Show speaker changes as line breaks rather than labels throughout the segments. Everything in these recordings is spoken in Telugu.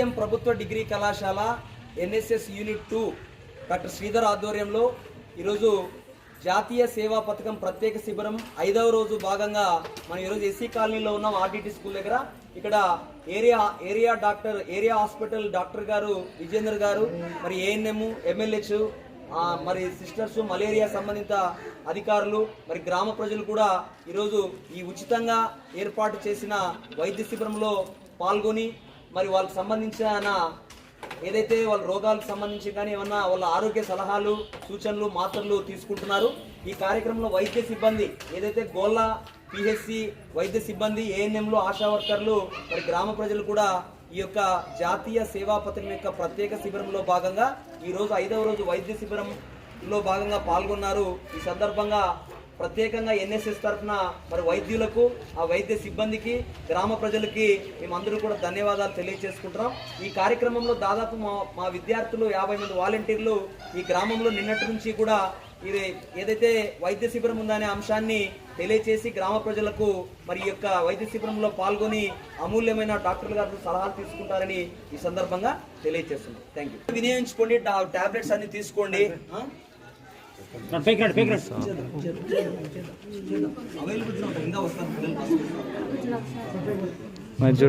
ఎం ప్రభుత్వ డిగ్రీ కళాశాల NSS unit two doctor Sridhar ఆధ్వర్యంలో ఈరోజు జాతీయ సేవా పథకం ప్రత్యేక శిబిరం ఐదవ రోజు భాగంగా మనం ఈరోజు ఎస్సీ కాలనీలో ఉన్నాం ఆర్టీటీ స్కూల్ దగ్గర. ఇక్కడ area area doctor area hospital doctor గారు విజేందర్ గారు మరి ఏఎన్ఎం ఎమ్మెల్యేచ్ మరి సిస్టర్స్ మలేరియా సంబంధిత అధికారులు మరి గ్రామ ప్రజలు కూడా ఈరోజు ఈ ఉచితంగా ఏర్పాటు చేసిన వైద్య శిబిరంలో పాల్గొని మరి వాళ్ళకి సంబంధించిన ఏదైతే వాళ్ళ రోగాలకు సంబంధించి కానీ ఏమన్నా వాళ్ళ ఆరోగ్య సలహాలు సూచనలు మాత్రలు తీసుకుంటున్నారు ఈ కార్యక్రమంలో వైద్య సిబ్బంది ఏదైతే గోళ్ళ పిహెచ్సి వైద్య సిబ్బంది ఏఎన్ఎంలు ఆశా వర్కర్లు మరి గ్రామ ప్రజలు కూడా ఈ యొక్క జాతీయ సేవా పథకం యొక్క ప్రత్యేక శిబిరంలో భాగంగా ఈరోజు ఐదవ రోజు వైద్య శిబిరంలో భాగంగా పాల్గొన్నారు. ఈ సందర్భంగా ప్రత్యేకంగా ఎన్ఎస్ఎస్ తరఫున మరి వైద్యులకు ఆ వైద్య సిబ్బందికి గ్రామ ప్రజలకి మేమందరూ కూడా ధన్యవాదాలు తెలియజేసుకుంటున్నాం ఈ కార్యక్రమంలో దాదాపు మా మా విద్యార్థులు యాభై మంది వాలంటీర్లు ఈ గ్రామంలో నిన్నటి నుంచి కూడా ఇది ఏదైతే వైద్య శిబిరం ఉందనే అంశాన్ని తెలియచేసి గ్రామ ప్రజలకు మరి యొక్క వైద్య శిబిరంలో పాల్గొని అమూల్యమైన డాక్టర్ల గారు సలహాలు తీసుకుంటారని ఈ సందర్భంగా తెలియజేస్తున్నాం థ్యాంక్ యూ వినియోగించుకోండి టాబ్లెట్స్ అన్ని తీసుకోండి. ఆ? అవైలబుల్ ఉంటాయి ఇంకా వస్తారు పిల్లలు బస్సు.
మంచి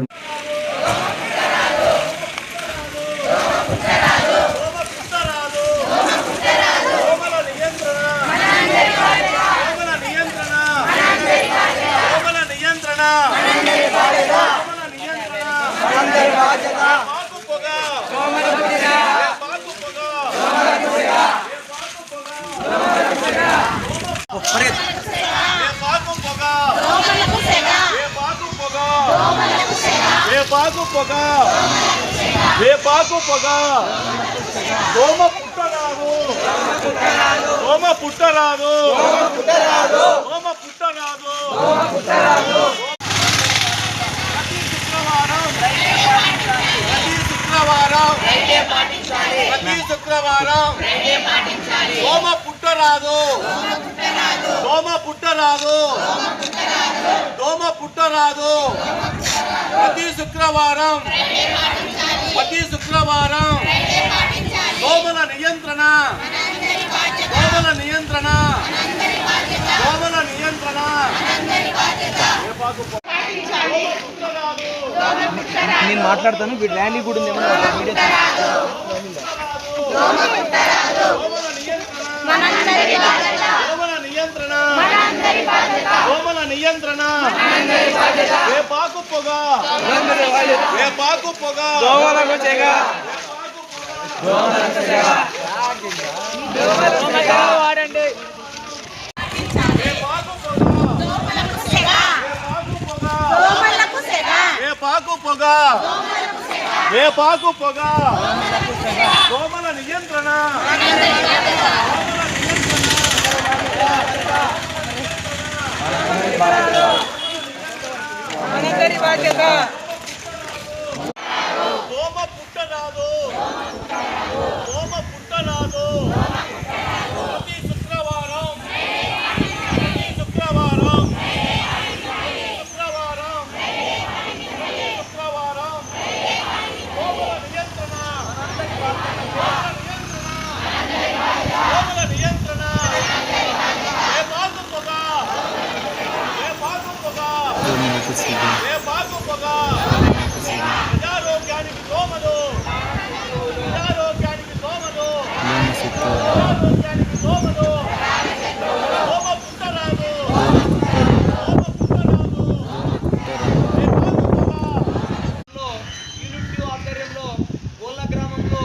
దోమల నియంత్రణ దోమల నియంత్రణ దోమల నియంత్రణ దోమల నియంత్రణ పాకు పొగ పాకు పొగ
పరిగెత్తు.
ఏ పాకు పొగ
దోమలకు సెగ
ఏ పాకు పొగ
దోమలకు సెగ
ఏ పాకు పొగ. ఏ పాకు పొగ. దోమ పుట్టరాదు. దోమ పుట్టరాదు. దోమ పుట్టరాదు. ప్రతి శుక్రవారం ప్రతి శుక్రవారం ప్రతి శుక్రవారం సోమ పుట్టరాదు. దోమ పుట్టరాదు. దోమ పుట్టరాదు. ప్రతి శుక్రవారం ప్రతి శుక్రవారం దోమల నియంత్రణ. దోమల నియంత్రణ. దోమల నియంత్రణ ఏ పాకు పో- పుట్టరాదు.
నేను మాట్లాడతాను. వీడు ర్యాలీ కూడా ఉంది.
నియంత్రణ
మనందరి బాధ్యత
దోమల నియంత్రణ
మనందరి బాధ్యత
దోమల నియంత్రణ ఏ పాకు పొగ ఏ పాకు పొగ
దోమలకు చెగ
పాకు పొగ
దోమలకు సెగ
ఏ పాకు పొగ
దోమలకు సెగ
ఏ పాకు పొగ. దోమల నియంత్రణ. దోమ పుట్టరాదు. దోమ పుట్టరాదు ప్రతి శుక్రవారం ప్రతి శుక్రవారం శుక్రవారం శుక్రవారం దోమల నియంత్రణ దోమల నియంత్రణ ఏ బాగు పొగ ఏ బాగు పొగ ఏ బాగు పొగ ప్రజారోగ్యానికి దోమలు ప్రజారోగ్యానికి దోమలు ప్రజారోగ్యానికి దోమలు దోమ పుట్టరాదు దోమ పుట్టరాదు ఏ బాగు పొగ
లో యూనిట్ టూ ఆధ్వర్యంలో గోళ్ళ గ్రామంలో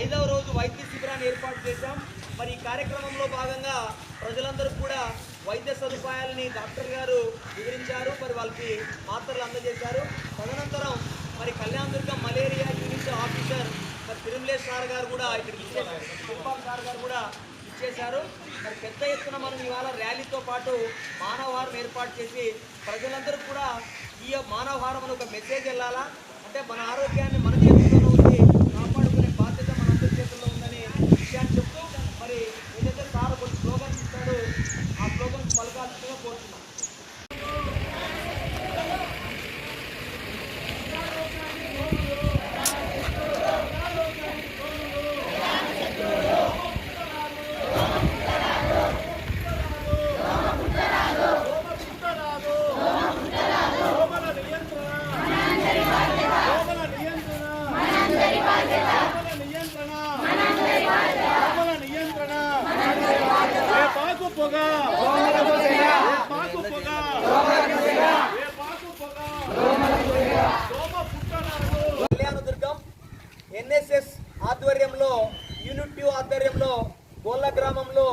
ఐదవ రోజు వైద్య శిబిరాన్ని ఏర్పాటు చేశాం మరి ఈ కార్యక్రమంలో భాగంగా ప్రజలందరూ కూడా వైద్య సదుపాయాలని డాక్టర్ గారు వివరించారు మరి వాళ్ళకి మాత్రలు అందజేశారు. తదనంతరం మరి కళ్యాణ దుర్గం మలేరియా యూనిట్ ఆఫీసర్ మరి తిరుమలేష్ సార్ గారు కూడా ఇక్కడికి ఇచ్చేసారు తిరుపాల్ సార్ గారు కూడా ఇచ్చేశారు. మరి పెద్ద ఎత్తున మనం ఇవాళ ర్యాలీతో పాటు మానవహారం ఏర్పాటు చేసి ప్రజలందరూ కూడా ఈ మానవహారం అని ఒక మెసేజ్ వెళ్ళాలా? అంటే మన ఆరోగ్యాన్ని మన చేతుల్లో ఉంది కాపాడుకునే బాధ్యత మనందరి చేతుల్లో ఉందనే విషయాన్ని చెప్తూ మరి ఏదైతే సార్ కొన్ని స్లోగన్స్ ఇస్తాడో ఆ స్లోగన్స్ పలకాల్సిందిగా కోరుతున్నాం
దోమల దోమల నియంత్రణ దోమల నియంత్రణ వేపాకు పొగ. పొగ
కళ్యాణదుర్గం ఎన్ఎస్ఎస్ ఆధ్వర్యంలో యూనిట్ టూ ఆధ్వర్యంలో గోళ్ళ గ్రామంలో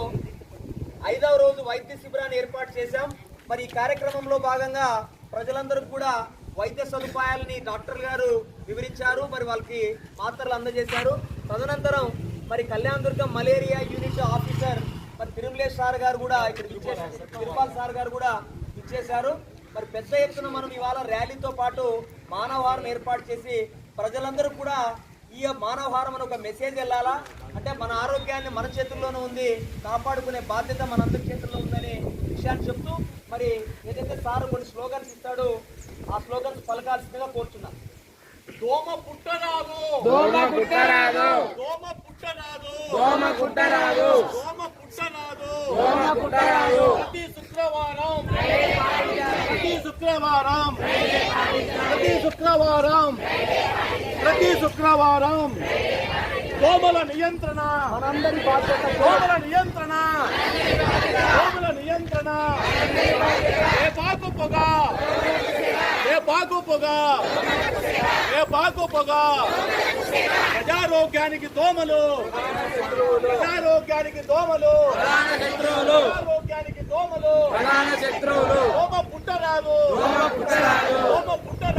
ఐదవ రోజు వైద్య శిబిరాన్ని ఏర్పాటు చేశాం. మరి ఈ కార్యక్రమంలో భాగంగా ప్రజలందరూ కూడా వైద్య సదుపాయాలని డాక్టర్ గారు వివరించారు. మరి వాళ్ళకి మాత్రలు అందజేశారు. తదనంతరం మరి కళ్యాణదుర్గం మలేరియా యూనిట్ ఆఫీసర్ మరి తిరుమలేష్ సార్ గారు కూడా ఇక్కడ తిరుపాల్ సార్ గారు కూడా ఇచ్చేశారు మరి పెద్ద ఎత్తున మనం ఇవాళ ర్యాలీతో పాటు మానవహారం ఏర్పాటు చేసి ప్రజలందరూ కూడా ఈ మానవహారం అని ఒక మెసేజ్ వెళ్ళాలా? అంటే మన ఆరోగ్యాన్ని మన చేతుల్లోనే ఉంది కాపాడుకునే బాధ్యత మనందరి చేతుల్లో ఉందని విషయాన్ని చెప్తూ మరి ఏదైతే సార్ కొన్ని స్లోగన్స్ ఇస్తాడో ఆ స్లోగన్స్ పలకాల్సిందిగా కోరుచున్నాను
దోమ పుట్టరాదు.
దోమ కుట్టరాదు
దోమ పుట్టరాదు.
దోమ
పుట్టరాదు.
దోమ
ప్రతి శుక్రవారం. ప్రతి శుక్రవారం. ప్రతి శుక్రవారం. ప్రతి శుక్రవారం. దోమల నియంత్రణ.
మనందరి బాధ్యత
దోమల నియంత్రణ. దోమల నియంత్రణ ఏ పాకు పొగ ఏ పాకు పొగ ఏ పాకు పొగ ప్రజారోగ్యానికి దోమలు. ప్రజారోగ్యానికి దోమలు. ప్రజారోగ్యానికి దోమలు. దోమ పుట్టరాదు.
దోమ
పుట్టరాదు.